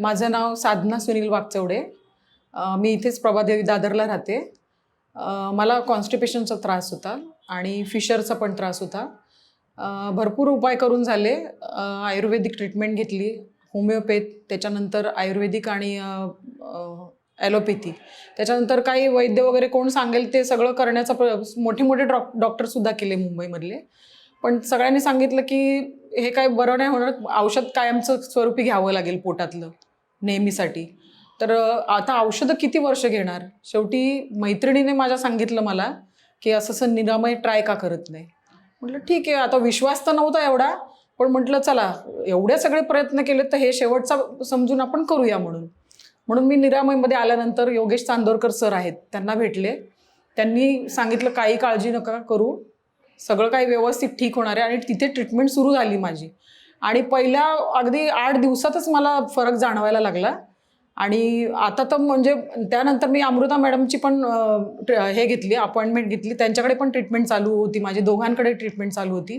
माझं नाव साधना सुनील वागचौडे मी इथेच प्रभादेवी दादरला राहते. मला कॉन्स्टिपेशनचा त्रास होता आणि फिशरचा पण त्रास होता. भरपूर उपाय करून झाले. आयुर्वेदिक ट्रीटमेंट घेतली होमिओपॅथ त्याच्यानंतर आयुर्वेदिक आणि ॲलोपॅथी त्याच्यानंतर काही वैद्य वगैरे कोण सांगेल ते सगळं करण्याचा प्र मोठे मोठे डॉ डॉक्टरसुद्धा केले मुंबईमधले. पण सगळ्यांनी सांगितलं की हे काय बरं नाही होणार औषध कायमचं स्वरूपी घ्यावं लागेल पोटातलं. नेहमीसाठी. तर आता औषधं किती वर्ष घेणार? शेवटी मैत्रिणीने माझ्या सांगितलं मला की असं असं निरामय ट्राय का करत नाही. म्हटलं ठीक आहे आता विश्वास तर नव्हता एवढा पण म्हटलं चला एवढे सगळे प्रयत्न केले तर हे शेवटचा समजून आपण करूया म्हणून. म्हणून मी निरामयमध्ये आल्यानंतर योगेश चांदोरकर सर आहेत त्यांना भेटले. त्यांनी सांगितलं काही काळजी नका करू. सगळं काही व्यवस्थित ठीक होणार आहे आणि तिथे ट्रीटमेंट सुरू झाली माझी. आणि पहिल्या अगदी आठ दिवसातच मला फरक जाणवायला लागला. आणि आता तर म्हणजे त्यानंतर मी अमृता मॅडमची पण हे घेतली अपॉइंटमेंट घेतली. त्यांच्याकडे पण ट्रीटमेंट चालू होती माझी दोघांकडे ट्रीटमेंट चालू होती.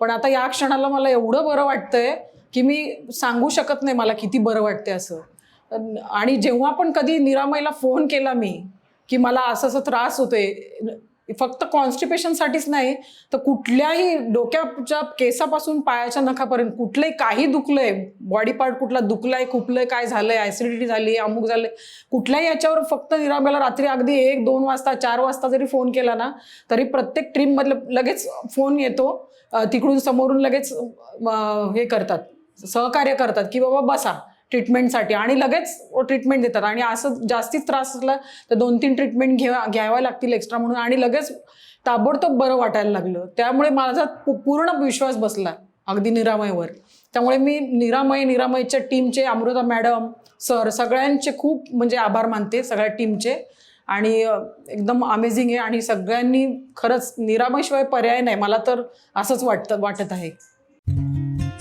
पण आता या क्षणाला मला एवढं बरं वाटतंय की मी सांगू शकत नाही मला किती बरं वाटतंय असं. आणि जेव्हा पण कधी निरामयला फोन केला मी की मला असं असं त्रास होतोय फक्त कॉन्स्टिपेशनसाठीच नाही तर कुठल्याही डोक्याच्या केसापासून पायाच्या नखापर्यंत कुठलंही काही दुखलंय बॉडी पार्ट कुठला दुखलाय खुपलंय काय झालंय ॲसिडिटी झाली अमुक झालंय कुठल्याही याच्यावर फक्त निरामेला रात्री अगदी एक दोन वाजता चार वाजता जरी फोन केला ना तरी प्रत्येक ट्रीममधलं लगेच फोन येतो तिकडून समोरून लगेच हे करतात सहकार्य करतात की बाबा बसा. ट्रीटमेंटसाठी आणि लगेच ट्रीटमेंट देतात. आणि असं जास्तीच त्रास असला तर दोन तीन ट्रीटमेंट घ्या घ्याव्या लागतील एक्स्ट्रा म्हणून आणि लगेच ताबडतोब बरं वाटायला लागलं. त्यामुळे माझा पूर्ण विश्वास बसला अगदी निरामयवर. त्यामुळे मी निरामय निरामयच्या टीमचे अमृता मॅडम सर सगळ्यांचे खूप म्हणजे आभार मानते सगळ्या टीमचे. आणि एकदम अमेझिंग आहे आणि सगळ्यांनी खरंच निरामयशिवाय पर्याय नाही. मला तर असंच वाटतं वाटत आहे.